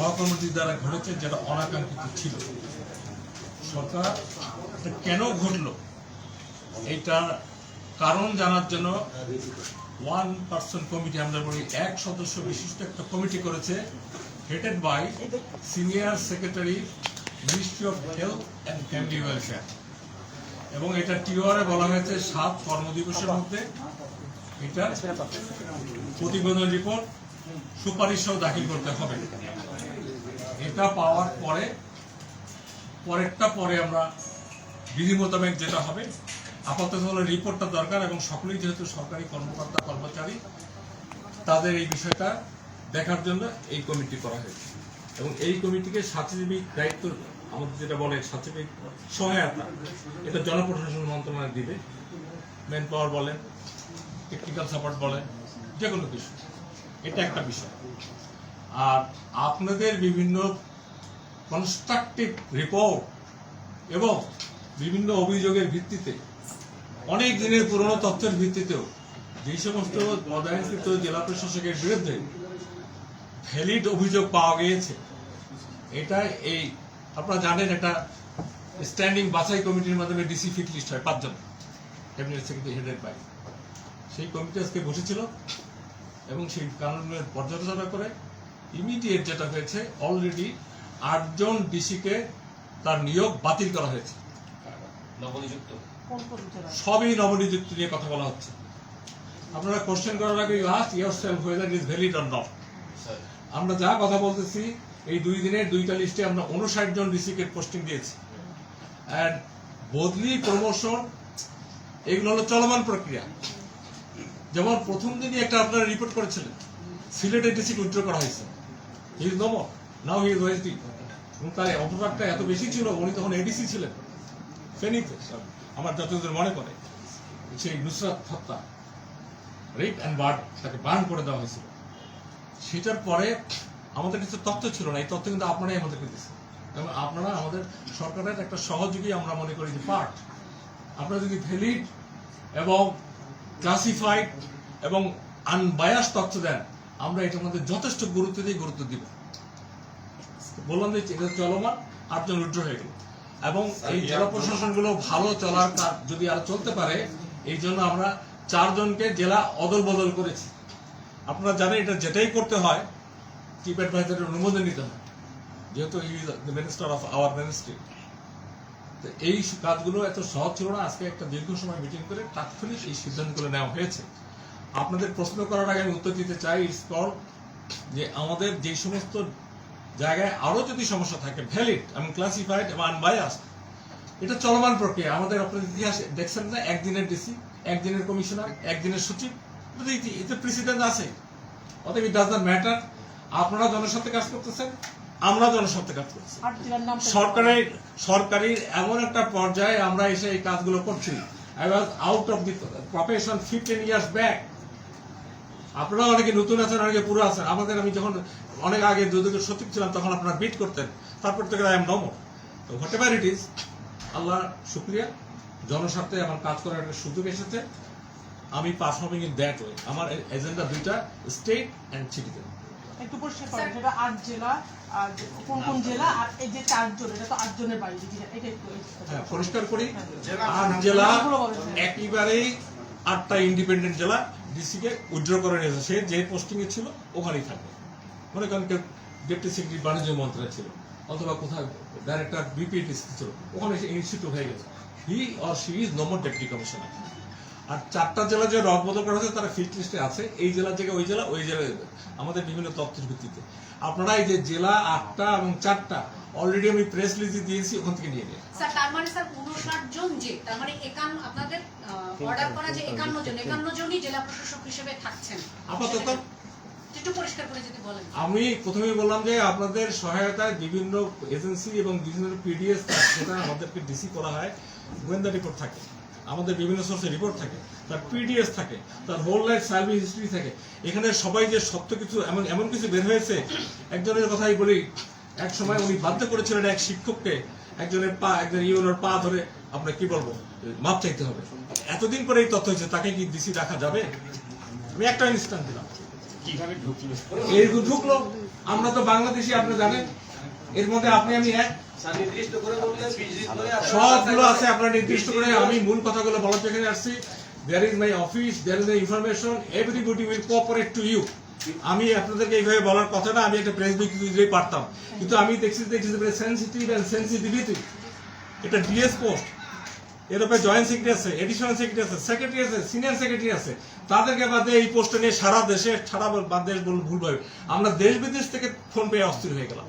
সহকর্মীদের দ্বারা ঘটেছে যেটা অনাকাঙ্ক্ষিত ছিল। সরকার কেন ঘটলো? এইটার কারণ জানার জন্য ওয়ান পার্সন কমিটি আমরা বলি এক সদস্য বিশিষ্ট একটা কমিটি করেছে headed by senior secretary ministry of health and family welfare এবং এটা টিওয়ারে বলা হয়েছে সাত কর্মদিবসের মধ্যে। এটা প্রতিবেদন রিপোর্ট সুপারিশও দাখিল করতে হবে। এটা পাওয়ার পরে, পরেরটা পরে আমরা বিধি মোতাবেক যেটা হবে, আপাতত হলো রিপোর্টটা দরকার এবং সকলেই যেহেতু সরকারি কর্মকর্তা, কর্মচারী, তাদের এই বিষয়টা দেখার জন্য এই কমিটি করা হয়েছে। এবং এই কমিটিকে সাচিবিক দায়িত্ব, আমাদের যেটা বলে সাচিবিক সহায়তা, এটা জনপ্রশাসন মন্ত্রণালয় দিবে। ম্যান পাওয়ার বলেন টেকনিক্যাল সাপোর্ট বলেন যে কোনো কিছু। এটা একটা বিষয়। আর আপনাদের বিভিন্ন কনস্ট্রাকটিভ রিপোর্ট এবং বিভিন্ন অভিযোগের ভিত্তিতে, অনেক দিনের পুরনো তথ্যের ভিত্তিতেও যে সমস্ত পদায়নকৃত জেলা প্রশাসকের বিরুদ্ধে ভ্যালিড অভিযোগ পাওয়া গিয়েছে, এটা এই, আপনারা জানেন একটা স্ট্যান্ডিং বাছাই কমিটির মাধ্যমে ডিসি ফিট লিস্ট হয় পাঁচজন ক্যাবিনেট সেক্রেটারি হেডের বাই সেই কমিটি আজকে বসেছিল এবং সেই কারণের পর্যালোচনা করে ইমিডিয়েট যেটা হয়েছে অলরেডি আটজন ডিসিকে তার নিয়োগ বাতিল করা হয়েছে। নবনিযুক্ত। সবই নবনিযুক্ত নিয়ে কথা বলা হচ্ছে। আপনারা কোশ্চেন করার আগে you ask yourself whether is valid or not আমরা যা কথা বলতেছি এই দুই দিনের দুইটা লিস্টে আমরা উনষাট জন ডিসিকে পোস্টিং দিয়েছি। অ্যান্ড বদলি প্রমোশন এগুলো হলো চলমান প্রক্রিয়া। যেমন প্রথম দিনই একটা আপনারা রিপোর্ট করেছিলেন সিলেটের ডিসিকে উইথড্র করা হয়েছে। He is no more now he is OSD এবং তার অপরাধটা এত বেশি ছিল, উনি তখন এডিসি ছিলেন। ফেনীতে আমার যতদূর মনে পড়ে, সেই নুসরাত হত্যা রেপ অ্যান্ড বার্ড তাকে বার্ন করে দেওয়া হয়েছিল। সেটার পরে আমাদের কিছু তথ্য ছিল না, এই তথ্য কিন্তু আপনারাই আমাদেরকে দিচ্ছেন এবং আপনারা আমাদের সরকারের একটা সহযোগী আমরা মনে করি যে পার্ট আপনারা যদি ভ্যালিড এবং ক্লাসিফাইড এবং আনবায়াস তথ্য দেন, আমরা এটার মধ্যে যথেষ্ট গুরুত্ব দিয়ে গুরুত্ব দিব। বললাম যে এটা চলমান আটজন উইড্র হয়ে গেল। এবং এই জেলা প্রশাসনগুলো ভালো চলার কাজ যদি আর চলতে পারে এই জন্য আমরা চারজনকে জেলা অদল বদল করেছি। আপনারা জানেন এটা যেটাই করতে হয় চিফ অ্যাডভাইজারের অনুমোদন নিতে হয়। যেহেতু he is the minister of our ministry. তো এই কাজগুলো এত সহজ ছিল না আজকে একটা দীর্ঘ সময় মিটিং করে তাৎক্ষণিক এই সিদ্ধান্তগুলো নেওয়া হয়েছে। আপনাদের প্রশ্ন করার আগে আমি উত্তর দিতে চাই ইটস কল যে আমাদের যে সমস্ত জায়গায় আরও যদি সমস্যা থাকে ভ্যালিড এবং ক্লাসিফাইড এবং আনবায়াস এটা চলমান প্রক্রিয়া। আমাদের আপনাদের ইতিহাস দেখছেন না? একদিনের ডিসি একদিনের কমিশনার একদিনের সচিব। এতে প্রেসিডেন্ট আছে। অতএব ইট ডাজ নট ম্যাটার আপনারা জনস্বার্থে কাজ করতেছেন আমরা জনস্বার্থে কাজ করছি। সরকারের সরকারের এমন একটা পর্যায়ে আমরা এসে এই কাজগুলো করছি। I was out of the profession fifteen years back আপনারা অনেকে নতুন আছেন অনেকে পুরো আছেন। আমাদের আমি যখন অনেক আগে দুদকের সচিব ছিলাম তখন আপনারা বিট করতেন। তারপর থেকে আই এম নমর তো হোয়াট এভার ইট ইজ আল্লাহ শুক্রিয়া। জনস্বার্থে আমার কাজ করার একটা সুযোগ এসেছে। আমি পারফর্মিং ইন দ্যাট ওয়ে আমার এজেন্ডা দুইটা স্টেট অ্যান্ড সিটিজেন একটু পরিষ্কার করেন সেটা আট জেলা আর কোন কোন জেলা আর এই যে চারজন এটা তো আট বাইরে এটা একটু হ্যাঁ পরিষ্কার করি। হ্যাঁ। আট জেলা। একেবারেই আটটা ইন্ডিপেন্ডেন্ট জেলা। ডিসিকে উইথড্র করে নিয়েছে সে যে পোস্টিং এ ছিল, ওখানেই থাকবে। মনে করেন কেউ ডেপুটি সেক্রেটারি বাণিজ্য মন্ত্রণালয় ছিল, অথবা কোথাও ডাইরেক্টর বিপিএটিসি ছিল, ওখানে সে ইনস্টিটিউট হয়ে গেছে। He or she is number deputy commissioner আর চারটা জেলা যে রদ বদল করা হয়েছে, তারা ফিল্ড লিস্টে আছে। এই জেলার জায়গায় ওই জেলা, ওই জেলায় আমাদের বিভিন্ন তথ্যের ভিত্তিতে। আপনারা এই যে জেলা আটটা এবং চারটা অলরেডি আমি প্রেস লিস্ট দিয়েছি ওখান থেকে নিয়ে নিয়ে স্যার তার মানে স্যার উনষাট জন যে তার মানে একান্ন আপনাদের অর্ডার করা যে একান্ন জন একান্ন জনই জেলা প্রশাসক হিসেবে থাকছেন। আপাতত একটু পরিষ্কার করে যদি বলেন। আমি প্রথমেই বললাম যে আপনাদের সহায়তায় বিভিন্ন এজেন্সি এবং বিভিন্ন পিডিএস যেটা আমাদেরকে ডিসি করা হয় গোয়েন্দা রিপোর্ট থাকে আমাদের বিভিন্ন সোর্সে রিপোর্ট থাকে তার পিডিএস থাকে তার হোল লাইফ সার্ভিস হিস্ট্রি থাকে। এখানে সবাই যে সত্য কিছু এমন এমন কিছু বের হয়েছে একজনের কথাই বলি এক সময় উনি বাধ্য করেছিলেন এক শিক্ষককে একজনের পা একজন ইউনোর পা ধরে আপনার কি বলব মাপ চাইতে হবে। এতদিন পরে এই তথ্য হয়েছে তাকে কি ডিসি রাখা যাবে? আমি একটা ইনস্ট্যান্ট দিলাম। কীভাবে ঢুকলো? এই ঢুকলো আমরা তো বাংলাদেশি আপনি জানেন। এর মধ্যে আপনি আমি এক। সবগুলো আছে আপনারা নির্দিষ্ট করে আমি মূল কথাগুলো বলার জন্য আসছি। There is my office there is my information everybody will cooperate to you আমি আপনাদেরকে এইভাবে বলার কথাটা আমি একটা প্রেস বিজ্ঞপ্তি পারতাম। কিন্তু আমি দেখছি ইজ সেন্সিটিভ অ্যান্ড সেন্সিটিভিটি এটা ডিএস পোস্ট এর উপরে জয়েন্ট সেক্রেটারি আছে এডিশনাল সেক্রেটারি আছে সেক্রেটারি আছে সিনিয়র সেক্রেটারি আছে। তাদেরকে বাদে এই পোস্টে নিয়ে সারা দেশে, সারা বা- দেশ বলুন ভুল ভাবে। আমরা দেশ বিদেশ থেকে ফোন পেয়ে অস্থির হয়ে গেলাম।